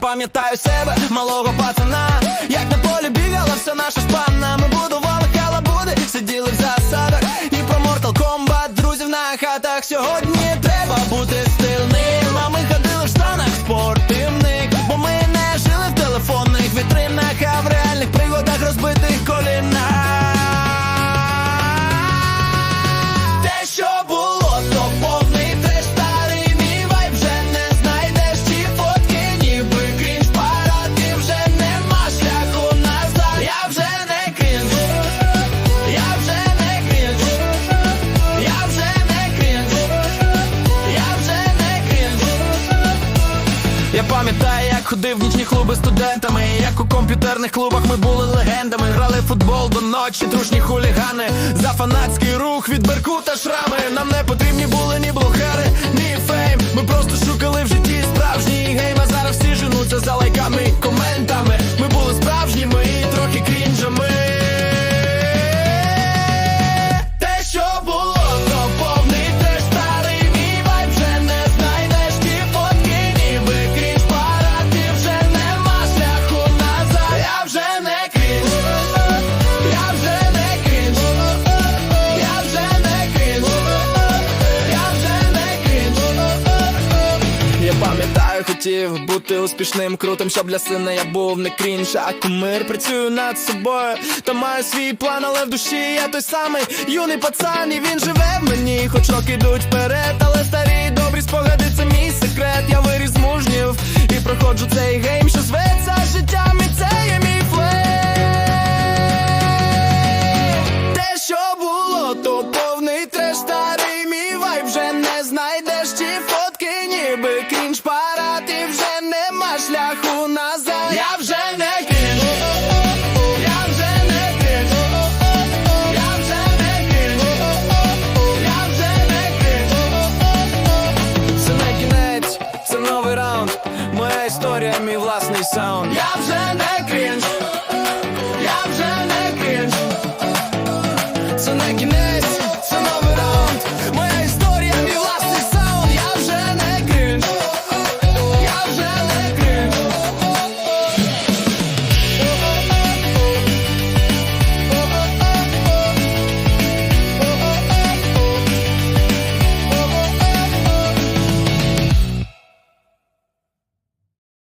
пам'ятаю себе, малого пацана, як на полі бігала вся наша спанна. Ми будували халабуди, сиділи в засадах і про Mortal Kombat друзів на хатах. Сьогодні Я пам'ятаю, як ходив в нічні клуби студентами, як у комп'ютерних клубах ми були легендами, грали в футбол до ночі, дружні хулігани, за фанатський рух від берку та хотів бути успішним, крутим, щоб для сина я був не крінж, а кумир працюю над собою. Та маю свій план, але в душі я той самий юний пацан, і він живе в мені, хоч роки йдуть вперед, але старі добрі спогади це мій секрет. Я виріс мужнів і проходжу цей гейм, що зветься життям, і це є мій I've sang